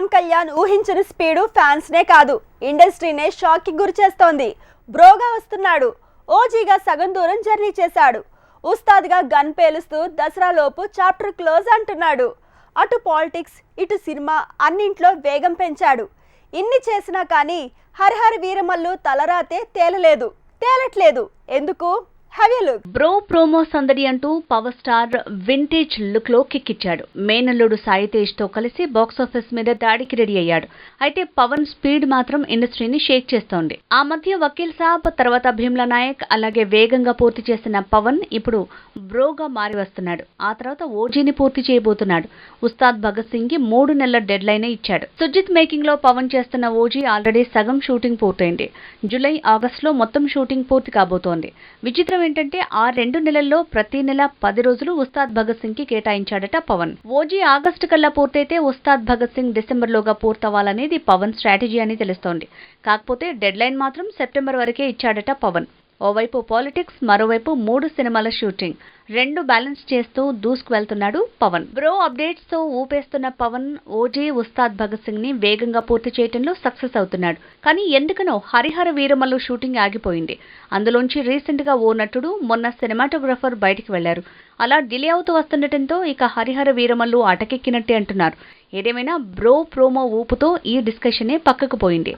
పవన్ కళ్యాణ్ ఊహించిన speed fans నే కాదు. ఇండస్ట్రీనే షాక్కి గురి చేస్తోంది. బ్రోగా వస్తున్నాడు. ఓజీగా సగం దూరం జర్నీ చేశాడు. ఉస్తాద్గా గన్ పేలుస్తూ దసరాలోపు చాప్టర్ క్లోజ్ అంటున్నాడు. అటు పాలిటిక్స్ ఇటు సినిమా అన్నింట్లో వేగం పెంచాడు. ఇన్ని చేసినా కానీ హరిహర వీరమల్లు తలరాతే తేలలేదు. తేలట్లేదు. ఎందుకు? Have you look bro promo సందడి అంటూ పవర్ స్టార్ వింటేజ్ లుక్లో కిక్కిచ్చాడు. మేనల్లుడు సాయి తేజ్తో కలిసి బాక్సాఫీస్ మీద దాడికి రెడీ అయ్యాడు. అయితే పవన్ స్పీడ్ మాత్రం ఇండస్ట్రీని షేక్ చేస్తోంది. ఆ మధ్య వకీల్ సాబ్ తర్వాత భీమ్లా నాయక్ అలాగే వేగంగా పూర్తి చేసిన పవన్ ఇప్పుడు బ్రోగా మారి వస్తున్నాడు. ఆ తర్వాత ఓజీని పూర్తి చేయబోతున్నాడు. ఉస్తాద్ భగత్ సింగ్కి మూడు నెలల డెడ్ లైన్ ఇచ్చాడు. సుజిత్ మేకింగ్లో పవన్ చేస్తున్న ఓజీ ఆల్రెడీ సగం షూటింగ్ పూర్తయింది. జూలై ఆగస్ట్లో మొత్తం షూటింగ్ పూర్తి కాబోతోంది. విచిత్ర ఏంటంటే ఆ రెండు నెలల్లో ప్రతి నెల పది రోజులు ఉస్తాద్ భగత్ సింగ్కి కేటాయించాడట పవన్. ఓజీ ఆగస్టు కల్లా పూర్తయితే ఉస్తాద్ భగత్ సింగ్ డిసెంబర్ లోగా పూర్తవ్వాలనేది పవన్ స్ట్రాటజీ అని తెలుస్తోంది. కాకపోతే డెడ్ లైన్ మాత్రం సెప్టెంబర్ వరకే ఇచ్చాడట పవన్. ఓవైపు పాలిటిక్స్ మరోవైపు మూడు సినిమాల షూటింగ్. రెండు బ్యాలెన్స్ చేస్తూ దూసుకు వెళ్తున్నాడు పవన్. బ్రో అప్డేట్స్తో ఊపేస్తున్న పవన్ ఓజీ ఉస్తాద్ భగత్ సింగ్ని వేగంగా పూర్తి చేయడంలో సక్సెస్ అవుతున్నాడు. కానీ ఎందుకనో హరిహర వీరమల్లు షూటింగ్ ఆగిపోయింది. అందులోంచి రీసెంట్గా ఓ నటుడు మొన్న సినిమాటోగ్రఫర్ బయటికి వెళ్ళారు. అలా డిలే అవుతూ వస్తుండటంతో ఇక హరిహర వీరమల్లు అటకెక్కినట్టే అంటున్నారు. ఏదేమైనా బ్రో ప్రోమో ఊపుతో ఈ డిస్కషనే పక్కకు పోయింది.